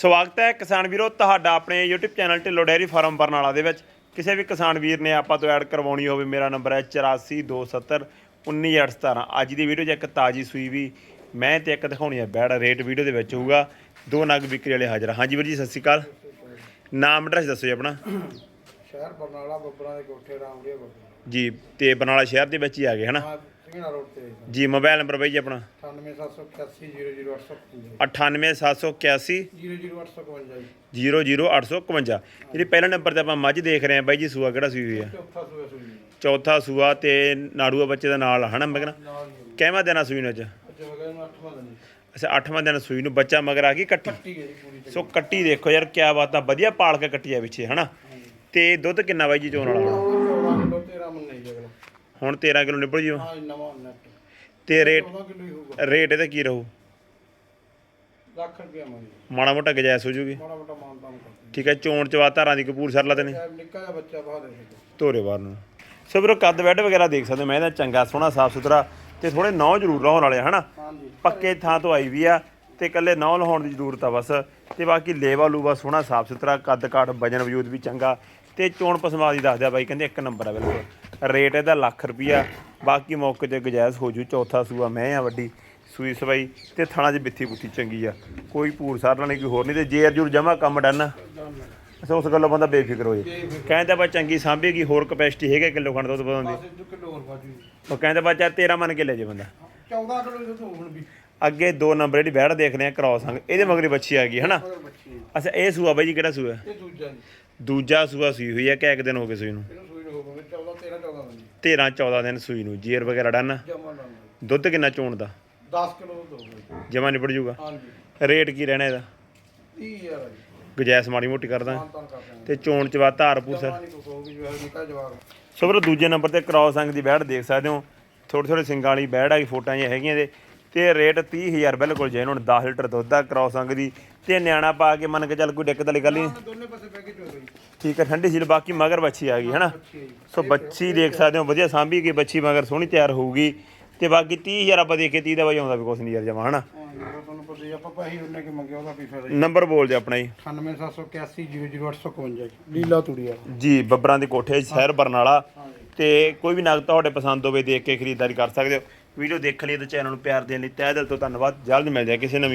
ਸਵਾਗਤ ਹੈ ਕਿਸਾਨ ਵੀਰੋ ਤੁਹਾਡਾ ਆਪਣੇ YouTube channel Dhillon dairy farm Barnala ਦੇ ਵਿੱਚ। ਕਿਸੇ ਵੀ ਕਿਸਾਨ ਵੀਰ ਨੇ ਆਪਾਂ ਤੋਂ ਐਡ ਕਰਵਾਉਣੀ ਹੋਵੇ ਮੇਰਾ ਨੰਬਰ ਹੈ 8427 19817 ਅੱਜ ਦੀ ਵੀਡੀਓ 'ਚ ਇੱਕ ਤਾਜੀ ਸੂਈ ਵੀ ਮੈਂ ਤੇ ਇੱਕ ਦਿਖਾਉਣੀ ਹੈ ਬੈੜ ਰੇਟ ਵੀਡੀਓ ਦੇ ਵਿੱਚ ਹੋਊਗਾ। ਦੋ ਨਗ ਵਿਕਰੀ ਵਾਲੇ ਹਾਜ਼ਰ ਹਾਂਜੀ ਵੀਰ ਜੀ ਸਤਿ ਸ਼੍ਰੀ ਅਕਾਲ। ਨਾਮ ਐਡਰੈਸ ਦੱਸੋ ਜੀ ਆਪਣਾ। ਸ਼ਹਿਰ ਬਰਨਾਲਾ ਬੱਬਰਾਂ ਦੇ ਕੋਠੇ ਰਾਮੜੀਆ ਬੱਬਰਾਂ। ਜੀ ਤੇ ਬਰਨਾਲਾ ਸ਼ਹਿਰ ਦੇ ਵਿੱਚ ਹੀ ਆ ਗਏ ਹਨਾ? ਹਾਂ ਸਿੰਘਣਾ ਰੋਡ ਤੇ। ਜੀ ਮੋਬਾਈਲ ਨੰਬਰ ਬਾਈ ਜੀ ਆਪਣਾ। 98781 98781 00855 00851 ਜਿਹੜੀ ਪਹਿਲਾ ਨੰਬਰ ਤੇ ਆਪਾਂ ਮੱਝ ਦੇਖ ਰਹੇ ਹਾਂ ਬਾਈ ਜੀ ਸੂਆ ਕਿਹੜਾ ਸੂਈ ਹੋਈ ਆ? ਚੌਥਾ ਸੂਆ ਸੂਈ ਚੌਥਾ ਸੂਆ ਤੇ ਨਾੜੂਆ ਬੱਚੇ ਦਾ ਨਾਲ ਆ, ਹਨਾ ਮੈਂ ਕਹਿੰਦਾ ਨਾਲ ਹੀ ਹੋਈ। ਕਹਿਵਾ ਦੇਣਾ ਸੂਈ ਨੂੰ ਅੱਜ? ਅੱਛਾ ਅੱਠਵਾਂ ਦਿਨ ਸੂਈ ਨੂੰ ਬੱਚਾ ਮਗਰ ਆ ਗਈ ਕੱਟੀ? ਸੋ ਕੱਟੀ ਦੇਖੋ ਯਾਰ ਕਿਆ ਬਾਤ ਆ ਵਧੀਆ ਪਾਲ ਕੇ ਕੱਟੀ ਆ ਪਿੱਛੇ ਹਨਾ? ਤੇ ਦੁੱਧ ਕਿੰਨਾ ਬਾਈ ਜੀ ਚੋਣ ਵਾਲਾ 14 ਕਿਲੋ 13 ਮਨ ਨਹੀਂ ਜਗਣਾ ਹੁਣ 13 ਕਿਲੋ ਨਿਬੜ ਜਿਓ। ਹਾਂ ਨਵਾਂ ਨੈਟ ਤੇ ਰੇਟ 14 ਕਿਲੋ ਹੀ ਹੋਊਗਾ। ਰੇਟ ਇਹਦਾ ਕੀ ਰਹੂ? ਲੱਖ ਰੁਪਇਆ ਮੰਗੀ ਮਾੜਾ ਮੋਟਾ ਗਜਾਇਸ ਹੋ ਜੂਗੀ। ਮਾੜਾ ਮੋਟਾ ਮਾਨ ਤਾਨ ਕਰਦੇ ਠੀਕ ਹੈ ਚੋਣ ਚਵਾ ਧਾਰਾਂ ਦੀ ਕਪੂਰ ਸਰ ਲਾਤੇ ਨੇ ਚਾਹੇ ਨਿੱਕਾ ਜਿਹਾ ਬੱਚਾ ਬਾਹਰ ਦੇ ਸਕਦੇ ਧੋਰੇ ਬਾਹਰ ਨੂੰ। ਸੋ ਵੀਰੋ ਕੱਦ ਬੈੱਡ ਵਗੈਰਾ ਦੇਖ ਸਕਦੇ ਹੋ। ਮੈਂ ਇਹਦਾ ਚੰਗਾ ਸੋਹਣਾ ਸਾਫ਼ ਸੁਥਰਾ ਤੇ ਥੋੜੇ ਨੌ ਜ਼ਰੂਰ ਲਾਉਣ ਵਾਲੇ ਆ, ਹਨਾ? ਹਾਂਜੀ। ਪੱਕੇ ਥਾਂ ਤੋਂ ਆਈ ਵੀ ਆ ਤੇ ਇਕੱਲੇ ਨੌ ਲਾਉਣ ਦੀ ਜ਼ਰੂਰਤ ਆ ਬਸ। ਤੇ ਬਾਕੀ ਲੇਵਾ ਲੂਵਾ ਸੋਹਣਾ ਸਾਫ਼ ਸੁਥਰਾ ਕੱਦ ਕਾਠ ਵਜਨ ਵਜੂਦ ਵੀ ਚੰਗਾ। ਤੇ ਚੋਣ ਪਸਮਾ ਦੀ ਦੱਸਦਿਆ ਬਾਈ ਕਹਿੰਦੇ ਇੱਕ ਨੰਬਰ ਆ ਬਿਲਕੁਲ। ਰੇਟ ਇਹਦਾ ਲੱਖ ਰੁਪਿਆ ਬਾਕੀ ਮੌਕੇ ਤੇ ਗੁਜਾਇਸ਼ ਹੋ ਜੂ ਚੌਥਾ ਸੂਆ ਮੈਂ ਆ ਵੱਡੀ ਸੂਈ ਸਵਾਈ ਤੇ ਥਣਾ 'ਚ ਬਿੱਥੀ ਬੁੱਥੀ ਚੰਗੀ ਆ। ਕੋਈ ਭੂਰ ਸਾਰਨਾ ਨਹੀਂ ਕੋਈ ਹੋਰ ਨਹੀਂ ਤੇ ਜੇਰ ਜੂਰ ਜਮਾ ਕੰਮ ਡਨ ਅੱਛਾ ਉਸ ਗੱਲੋਂ ਬੰਦਾ ਬੇਫਿਕਰ ਹੋ ਜੇ ਕਹਿੰਦਾ ਬਾ ਚੰਗੀ ਸਾਂਭੇਗੀ ਹੋਰ ਕਪੈਸਿਟੀ ਹੈਗਾ ਕਿਲੋ ਖੰਡ ਦੁੱਧ ਵਧਾਉਣ ਦੀ। ਬਸ ਇੱਕ ਕਿਲੋ ਹੋਰ ਉਹ ਕਹਿੰਦਾ ਬਾ ਚਾ 13 ਮੰਨ ਕੇ ਲੈ ਜੇ ਬੰਦਾ। 14 ਕਿਲੋ ਦੁੱਧ ਹੁਣ ਵੀ। ਅੱਗੇ ਦੋ ਨੰਬਰ ਜਿਹੜੀ ਬੈੜ ਦੇਖਦੇ ਆ ਕ੍ਰਾਸ ਅੰਗ ਇਹਦੇ ਮਗਰੀ ਬੱਚੀ ਆ ਗਈ ਹਨਾ। ਅੱਛਾ ਇਹ ਸੂਆ ਬਾਈ ਜੀ ਕਿਹੜਾ ਸੂਆ? ਇਹ ਦੂਜਾ ਜੀ। ਦੂਜਾ ਸੂਆ ਸੂਈ ਹੋਈ ਆ ਕਿ ਇੱਕ ਦਿਨ ਹੋ ਗਏ ਸੂਈ ਨੂੰ ਇਹਨੂੰ ਸੂਈ ਨੂੰ ਹੋ ਗਏ 14 13 14 ਦਿਨ 13 14 ਦਿਨ ਸੂਈ ਨੂੰ ਜੀਰ ਵਗੈਰਾ ਡਨ। ਜਮਾ ਦੁੱਧ ਕਿੰਨਾ ਚੋਣ ਦਾ? 10 ਕਿਲੋ ਗਏ ਜਮਾ ਨਿਬੜ ਜੂਗਾ? ਹਾਂਜੀ। ਰੇਟ ਕੀ ਰਹਿਣਾ ਇਹਦਾ? 30000 ਜੀ। ਗੁਜਾਇਸ਼ ਮਾੜੀ ਮੋਟੀ ਕਰਦਾ। ਮਾਨ ਤਾਨ ਕਰਦੇ ਹਾਂ ਤੇ ਚੋਣ ਚ ਵਾ ਧਾਰ ਪੂਸਾ ਨਹੀਂ ਜੋ ਹੈ ਨਿੱਕਾ ਜਵਾਬ। ਸੋ ਵੀਰੋ ਦੂਜੇ ਨੰਬਰ ਤੇ ਕ੍ਰਾਸ ਅੰਗ ਦੀ ਬੈੜ ਦੇਖ ਸਕਦੇ ਹੋ। ਥੋੜੇ ਥੋੜੇ ਸਿੰਗਾਂ ਵਾਲੀ ਬੈੜ ਆਈ ਫੋਟਾਂ ਜਿਹੀਆਂ ਹੈਗੀਆਂ ਦੇ ਤੇ ਰੇਟ 30000 ਬਿਲਕੁਲ ਜੇ ਹੁਣ 10 ਲੀਟਰ ਦੁੱਧ ਆ ਕ੍ਰਾਸ ਅੰਗ ਦੀ। ਤੇ ਨਿਆਣਾ ਪਾ ਕੇ ਮੰਨ ਕੇ ਚੱਲ ਕੋਈ ਦਿੱਕਤ ਵਾਲੀ ਗੱਲ ਨਹੀਂ ਦੋਨੇ ਪਾਸੇ ਪੈਕੇਜ ਹੋ ਗਈ ਠੀਕ ਹੈ ਠੰਡੀ ਸੀਲ ਬਾਕੀ ਮਗਰ ਬੱਚੀ ਆ ਗਈ ਹਨਾ? ਜੀ ਸੋ ਬੱਚੀ ਦੇਖ ਸਕਦੇ ਹੋ ਵਧੀਆ ਸਾਂਭੀ ਗਈ ਬੱਚੀ ਮਗਰ ਸੋਹਣੀ ਤਿਆਰ ਹੋਊਗੀ। ਤੇ ਬਾਕੀ 30000 ਆਪਾਂ ਦੇਖੇ 30 ਦਾ ਵਜ ਆਉਂਦਾ ਵੀ ਕੁਛ ਨਹੀਂ ਯਾਰ ਜਮਾ ਹਨਾ? ਹਾਂ ਜੀ ਉਹ ਤੁਹਾਨੂੰ ਪਤਾ ਹੀ ਆ, ਆਪਾਂ ਪੈਸੇ ਉਹਨੇ ਕਿ ਮੰਗਿਆ ਉਹਦਾ ਕੀ ਫਾਇਦਾ ਜੀ? ਨੰਬਰ ਬੋਲ ਦੇ ਆਪਣਾ ਜੀ। 98781 ਲੀਲਾ ਤੁੜੀਆ ਜੀ ਬੱਬਰਾਂ ਦੇ ਕੋਠੇ ਸ਼ਹਿਰ ਬਰਨਾਲਾ। ਤੇ ਕੋਈ ਵੀ ਨਗ ਤੁਹਾਡੇ ਪਸੰਦ ਹੋਵੇ ਦੇਖ ਕੇ ਖਰੀਦਦਾਰੀ ਕਰ ਸਕਦੇ ਹੋ। ਵੀਡੀਓ ਦੇਖਣ ਲਈ ਤੇ ਚੈਨਲ ਨੂੰ ਪਿਆਰ ਦੇਣ ਲਈ ਤਹਿ ਦਿਲ ਤੋਂ ਧੰਨਵਾਦ। ਜਲਦ ਮਿਲ ਜਾਏ ਕਿਸੇ ਨਵੀਂ